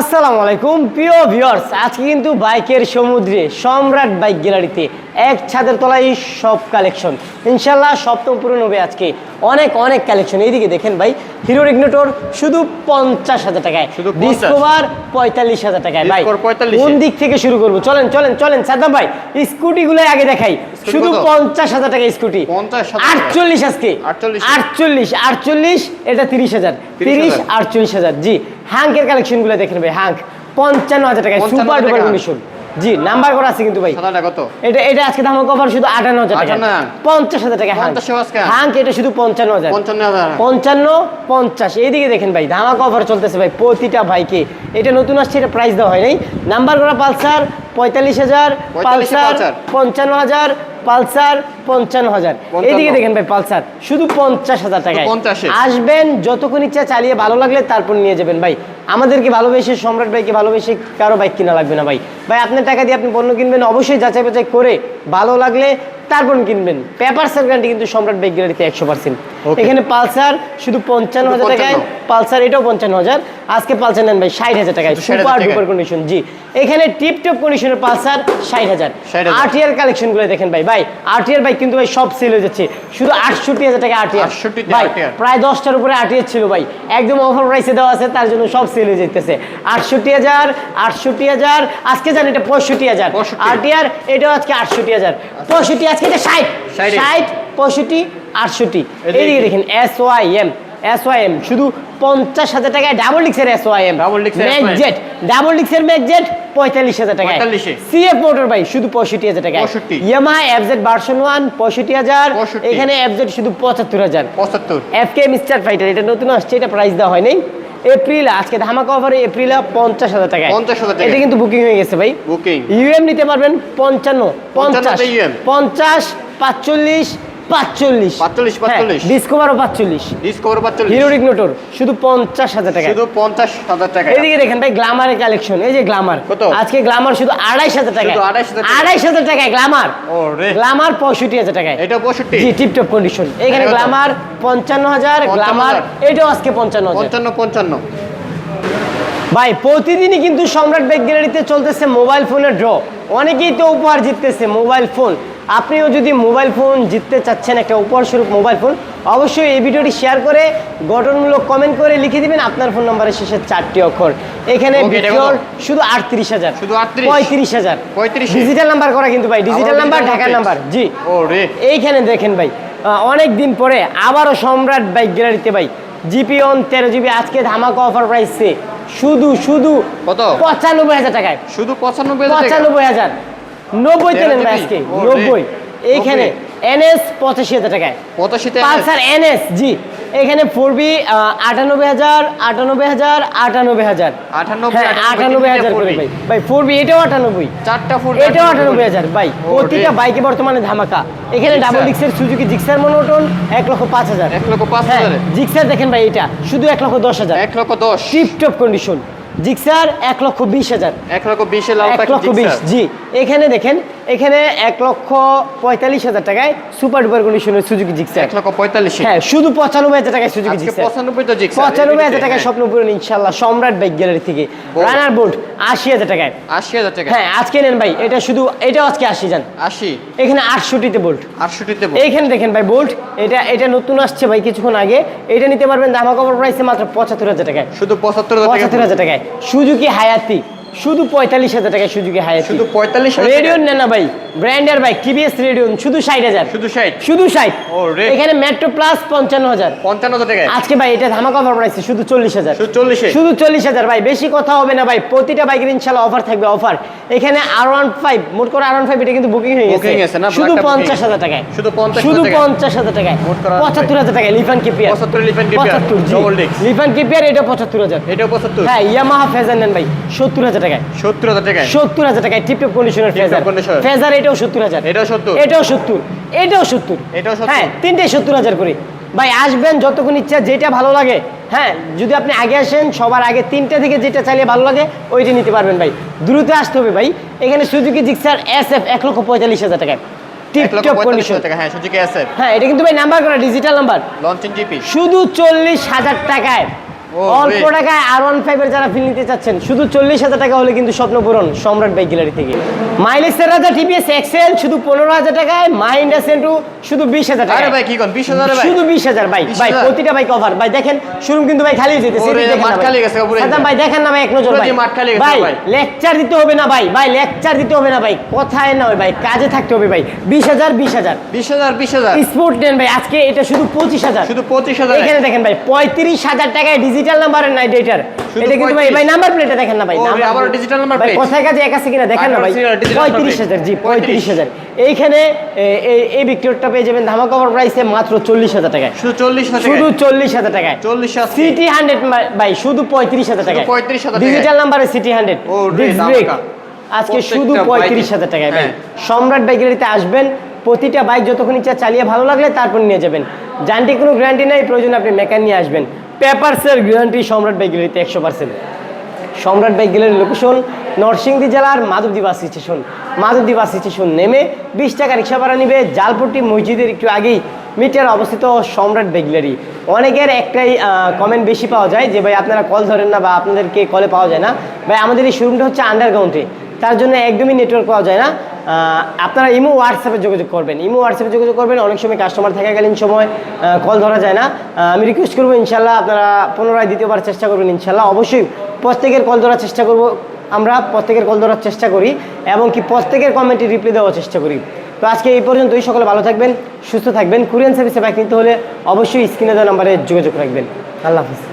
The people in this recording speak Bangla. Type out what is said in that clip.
আসসালামু আলাইকুম প্রিয় ভিউয়ার্স আজকে কিন্তু বাইকের সমুদ্রে সম্রাট বাইক গ্যালারিতে এক ছাদের তলায় সব কালেকশন ইনশাল্লাহ সপ্তম পূরণ হবে আজকে। অনেক অনেক কালেকশন এইদিকে দেখেন ভাই হিরো ইগনোটর শুধু পঞ্চাশ হাজার টাকায় শুধু 50 ডিসকভার পঁয়তাল্লিশ হাজার টাকায়। ভাই Discover 45 কোন দিক থেকে শুরু করব? চলেন চলেন চলেন সাদ্দাম ভাই স্কুটিগুলো আগে দেখাই। শুধু পঞ্চাশ হাজার টাকা স্কুটি। আটচল্লিশ আজকে। 48 আটচল্লিশ আটচল্লিশ এটা তিরিশ হাজার। তিরিশ আটচল্লিশ হাজার জি। হাঙ্কের কালেকশনগুলো দেখে নেবে হাঙ্ক পঞ্চান্ন হাজার টাকায় সুপার ডুপার কন্ডিশন জি নাম্বার করা আছে কিন্তু ভাই। সাদাটা কত? এটা এটা আজকে দাম কভার শুধু আটান্ন হাজার টাকা। 58 পঞ্চাশ হাজার টাকা হ্যাঁ 50 আজকে? হাঙ্ক এটা শুধু পঞ্চান্ন হাজার। পঞ্চান্ন হাজার। পঞ্চান্ন পঞ্চাশ। এইদিকে দেখেন ভাই ধামা কভার চলতেছে ভাই প্রতিটা ভাইকে। এটা নতুন আসছে এটা প্রাইস দেওয়া হয় নাই। নাম্বার করা পালসার পঁয়তাল্লিশ হাজার পালসার। পঞ্চান্ন হাজার পালসার পঞ্চান্ন হাজার। 55 এইদিকে দেখেন ভাই পালসার। শুধু পঞ্চাশ হাজার টাকা আসবেন যতক্ষণ ইচ্ছা চালিয়ে ভালো লাগলে তারপর নিয়ে যাবেন ভাই। আমাদেরকে ভালোবেসে সম্রাট ভাইকে ভালোবেসে কারও বাইক কিনা লাগবে না ভাই। ভাই আপনার টাকা দিয়ে আপনি পণ্য কিনবেন অবশ্যই যাচাই বাছাই করে ভালো লাগলে তারপর কিনবেন। পেপারসের গ্যারান্টি কিন্তু সম্রাট বাইক গ্যারান্টিতে একশো পার্সেন্ট এখানে পালসার শুধু পঞ্চান্ন হাজার টাকায় পালসার এটাও পঞ্চান্ন হাজার। আজকে পালসার নেন ভাই ষাট হাজার টাকায়। সুপার ডুপার কন্ডিশন জি। এখানে টিপ টপ কন্ডিশনের পালসার ষাট হাজার। 60,000 আরটিআর কালেকশনগুলো দেখেন ভাই। ভাই আরটিআর বাইক কিন্তু ভাই সব সেল হয়ে যাচ্ছে। শুধু আটষট্টি হাজার টাকা আরটিআর 68 ভাই প্রায় দশটার উপরে আরটিআর ছিল ভাই। একদম অফার প্রাইসে দেওয়া আছে তার জন্য সব সেল হয়ে যেতেছে আটষট্টি হাজার আটষট্টি হাজার আজকে জানি এটা পঁয়ষট্টি হাজার। 65 আরটিআর এটাও আজকে আটষট্টি হাজার। পঁয়ষট্টি আজকে এটা ষাট। ষাট পঁয়ষট্টি আটষট্টি। এইদিকে দেখেন S Y M S Y M শুধু পঞ্চাশ হাজার টাকায় ডাবল ডিক্সের এস ওয়াই এম disc ম্যাকজেট ডাবল ডিক্সের ম্যাকজেট পঁয়তাল্লিশ হাজার টাকায়। 45 এ। সিএফ মোটর ভাই শুধু পঁয়ষট্টি হাজার টাকায়। 65 ইয়ামা এফজেড ভার্সন ওয়ান পঁয়ষট্টি হাজার। 65 এখানে এফজেড শুধু পঁচাত্তর হাজার। পঁচাত্তর। এফকে মিস্টার ফাইটার এটা নতুন আসছে এটা প্রাইস দেওয়া হয় নাই এপ্রিল আজকে ধামাকা অফারে এপ্রিলে পঞ্চাশ হাজার টাকা পঞ্চাশ হাজার এটা কিন্তু বুকিং হয়ে গেছে ভাই। বুকিং ইউএম নিতে পারবেন পঞ্চান্ন পঞ্চাশ 55 পঞ্চাশ পাঁচচল্লিশ পাঁচচল্লিশ। 45, 45 ডিসকভারও পাঁচচল্লিশ। ডিসকভার পাচ্চল্লিশ। হিরো ইগনোটর শুধু পঞ্চাশ হাজার টাকা। শুধু পঞ্চাশ হাজার টাকা। এদিকে দেখেন ভাই গ্লামারের কালেকশন এই যে গ্লামার আজকে গ্লামার শুধু আড়াইশ হাজার টাকা শুধু 28,000 টাকায়। আড়াইশ হাজার টাকায় গ্লামার গ্লামার পঁয়ষট্টি হাজার টাকায়। এটা পঁয়ষট্টি। জি টিপটপ কন্ডিশন এখানে গ্লামার পঞ্চান্ন হাজার গ্লামার এটাও আজকে পঞ্চান্ন পঞ্চান্ন পঞ্চান্ন। ভাই প্রতিদিনই কিন্তু সম্রাট ব্যাগ গ্যালারিতে চলতেছে মোবাইল ফোনের ড্র অনেকেই তো উপহার জিততেছে মোবাইল ফোন আপনিও যদি মোবাইল ফোন জিততে চাচ্ছেন একটা উপহার স্বরূপ মোবাইল ফোন অবশ্যই এই ভিডিওটি শেয়ার করে গঠনমূলক কমেন্ট করে লিখে দিবেন। আপনার ফোন নাম্বারের শেষে চারটি অক্ষর। এখানে? শুধু আটত্রিশ হাজার। শুধু পঁয়ত্রিশ হাজার। 35 ডিজিটাল নাম্বার করা কিন্তু ভাই ডিজিটাল নাম্বার ঢাকার নাম্বার জি। এইখানে দেখেন ভাই অনেক দিন পরে আবারও সম্রাট বাইক গ্যালারিতে ভাই জিপি অন তেরো জিবি আজকে ধামাকা অফার প্রাইসে শুধু শুধু কত? পঁচানব্বই হাজার টাকায়। শুধু পঁচানব্বই পঁচানব্বই হাজার। নব্বই তেলেন আজকে রে। নব্বই। এইখানে এনএস পঁচাশি হাজার টাকায়। পঁচাশিতে পালসার এনএস জি। এখানে ফোর বি আটানব্বই হাজার আটানব্বই হাজার আটানব্বই হাজার। আটানব্বই হ্যাঁ হাজার ভাই। ভাই ফোর বি এটাও আটানব্বই। চারটা ফুল এটাও আটানব্বই। হাজার ভাই। প্রতিটা বাইকে বর্তমানে ধামাকা। এখানে ডাবল ডিক্সের সুজুকি জিক্সার মনোটন এক লক্ষ পাঁচ হাজার। এক লক্ষ পাঁচ হ্যাঁ হাজারে। জিক্সার দেখেন ভাই এটা। শুধু এক লক্ষ দশ হাজার। এক লক্ষ দশ। টিপ টপ কন্ডিশন জিক্সার এক লক্ষ বিশ হাজার। এক লক্ষ বিশে জি। এখানে দেখেন এখানে এক লক্ষ পঁয়তাল্লিশ হাজার টাকায় সুপার ডুপার কন্ডিশনের সুজুকি জিক্সার এক লক্ষ পঁয়তাল্লিশে হ্যাঁ শুধু পঁচানব্বই হাজার টাকায় আজকে জিক্সার পঁচানব্বই হাজার টাকায় স্বপ্ন পূরণ ইনশাল্লাহ সম্রাট বাইক গ্যালারি থেকে। রানার বোর্ড আশি হাজার টাকায়। আশি হাজার টাকা হ্যাঁ আজকে নেন ভাই এটা শুধু এটা আজকে আশি যান আশি। এখানে আটষট্টিতে বোল্ট আটষট্টিতে এইখানে দেখেন ভাই বোল্ট এটা এটা নতুন আসছে ভাই কিছুক্ষণ আগে। এটা নিতে পারবেন দামা কভার প্রাইসে মাত্র পঁচাত্তর হাজার টাকায়। শুধু পঁচাত্তর হাজার পঁচাত্তর হাজার টাকায়। সুজুকি হায়াতি। শুধু পঁয়তাল্লিশ হাজার টাকায় সুজুকি হায়াতি শুধু পঁয়তাল্লিশ রেডিয়ন নেন না ভাই ব্র্যান্ডের বাইক টিভিএস রেডিয়ন শুধু ষাট হাজার। শুধু ষাট। শুধু ষাট। এখানে মেট্রো প্লাস পঞ্চান্ন হাজার। পঞ্চান্ন হাজার টাকা আজকে ভাই এটা ধামাকা অফার প্রাইসে শুধু চল্লিশ হাজার। শুধু শুধু চল্লিশ হাজার ভাই বেশি কথা হবে না ভাই প্রতিটা বাইকের ইনশাল্লাহ অফার থাকবে অফার এখানে আর ওয়ান ফাইভ মোট করে আর ওয়ান ফাইভ এটা কিন্তু বুকিং হয়ে গেছে। শুধু পঞ্চাশ হাজার টাকায়। শুধু 50,000 শুধু পঞ্চাশ হাজার টাকায়। মোট করে পঁচাত্তর হাজার টাকায় লিফান কেপিয়ার পঁচাত্তর লিফান কেপিয়ার। লিফান কেপিয়ার এটা পঁচাত্তর হাজার। এটাও পঁচাত্তর। হ্যাঁ ইয়ামাহা ফেজার নেন ভাই সত্তর হাজার টাকায়। সত্তর হাজার টাকা সত্তর হাজার টাকায় টিপটপ কন্ডিশনের ফেজার ফেজার এটাও সত্তর হাজার। এটাও সত্তর? এটাও সত্তর। এটাও সত্তর। এটাও হ্যাঁ তিনটে সত্তর হাজার করে। ভাই আসবেন যতক্ষণ ইচ্ছা যেটা ভালো লাগে। হ্যাঁ যদি আপনি আগে আসেন সবার আগে তিনটা থেকে যেটা চালিয়ে ভালো লাগে ওইটা নিতে পারবেন ভাই। দ্রুত আসতে হবে ভাই। এখানে সুজুকি জিক্সার এস এফ এক লক্ষ পঁয়তাল্লিশ হাজার টাকায়। হ্যাঁ হ্যাঁ এটা কিন্তু ভাই নাম্বার করা ডিজিটাল নাম্বার লঞ্চিং জিপি শুধু চল্লিশ হাজার টাকায়। অল্প টাকায় আর ওয়ান ফাইভের যারা ফিল নিতে চাচ্ছেন শুধু চল্লিশ হাজার টাকা হলে কিন্তু স্বপ্ন পূরণ সম্রাট বাইক গ্যালারি থেকে। মাইলেজের রাজা টিভিএস এক্সেল শুধু পনেরো হাজার টাকায় মাহিন্দ্রা সেন্টু শুধু বিশ হাজার টাকা ভাই কি কোন? বিশ হাজার শুধু বিশ হাজার ভাই 20,000 ভাই প্রতিটা বাইক অফার ভাই দেখেন শোরুম কিন্তু ভাই খালি যেতেছে ভাই। দেখেন না ভাই এক নজর ভাই। লেকচার দিতে হবে না ভাই ভাই লেকচার দিতে হবে না ভাই কথায় না ভাই কাজে থাকতে হবে ভাই। বিশ হাজার বিশ হাজার। বিশ হাজার বিশ হাজার। স্পোর্ট নেন ভাই আজকে এটা শুধু পঁচিশ হাজার। শুধু পঁচিশ হাজার। এখানে দেখেন ভাই পঁয়ত্রিশ হাজার টাকায় ডিজিটাল নাম্বারের নাইট এটার শুধু এটা কিন্তু ভাই ভাই নাম্বার প্লেটে দেখেন না ভাই digital number ভাই plate। কোথায় কাজে এক আছে কিনা দেখেন না ভাই। আঠারো digital number পঁয়ত্রিশ হাজার জি 35 পঁয়ত্রিশ হাজার। এইখানে এই- এই বিক্রিয়টা পেয়ে যাবেন ধামাকা অফার প্রাইসে মাত্র চল্লিশ হাজার টাকায়। শুধু চল্লিশ হাজার শুধু চল্লিশ হাজার টাকায়। চল্লিশ হাজার সিটি হান্ড্রেড ভাই শুধু পঁয়ত্রিশ হাজার টাকায়। 35,000 টাকায়। ডিজিটাল নাম্বারে সিটি হান্ড্রেড ও, রে। আজকে শুধু প্রত্যেকটা পঁয়ত্রিশ বাইকে- হাজার টাকায় ভাই। হ্যাঁ। সম্রাট বাইকেরিতে আসবেন। প্রতিটা বাইক যতক্ষণ ইচ্ছা চালিয়ে ভালো লাগলে তারপর নিয়ে যাবেন। যানটি কোনো গ্যারান্টি নাই প্রয়োজন আপনি মেকান নিয়ে আসবেন। পেপারসের গ্যারান্টি সম্রাট বাইকেরিতে একশো পার্সেন্ট সম্রাট বাইক গ্যালারির লোকেশন নরসিংদী জেলার মাধবদী স্টেশন মাধবদী স্টেশন নেমে বিশ টাকা রিক্সা ভাড়া নিবে জালপট্টি মসজিদের একটু আগেই। মিটার অবস্থিত সম্রাট বাইক গ্যালারি অনেকের একটাই কমেন্ট বেশি পাওয়া যায় যে, ভাই, আপনারা কল ধরেন না বা আপনাদেরকে কলে পাওয়া যায় না। ভাই, আমাদের এই শোরুমটা হচ্ছে আন্ডারগ্রাউন্ডে তার জন্য একদমই নেটওয়ার্ক পাওয়া যায় না। আপনারা ইমো হোয়াটসঅ্যাপে যোগাযোগ করবেন। ইমো হোয়াটসঅ্যাপে যোগাযোগ করবেন, অনেক সময় কাস্টমার থাকাকালীন সময় কল ধরা যায় না। আমি রিকোয়েস্ট করব ইনশাল্লাহ আপনারা পুনরায় দ্বিতীয়বার চেষ্টা করবেন ইনশাল্লাহ অবশ্যই প্রত্যেকের কল ধরার চেষ্টা করব। আমরা প্রত্যেকের কল ধরার চেষ্টা করি এবং কি প্রত্যেকের কমেন্টে রিপ্লাই দেওয়ার চেষ্টা করি। তো আজকে এই পর্যন্তই। সকলে ভালো থাকবেন, সুস্থ থাকবেন। কুরিয়ান সার্ভিসে বাইক নিতে হলে অবশ্যই স্ক্রিনে দেওয়া নাম্বারে যোগাযোগ রাখবেন। আল্লাহ হাফিজ।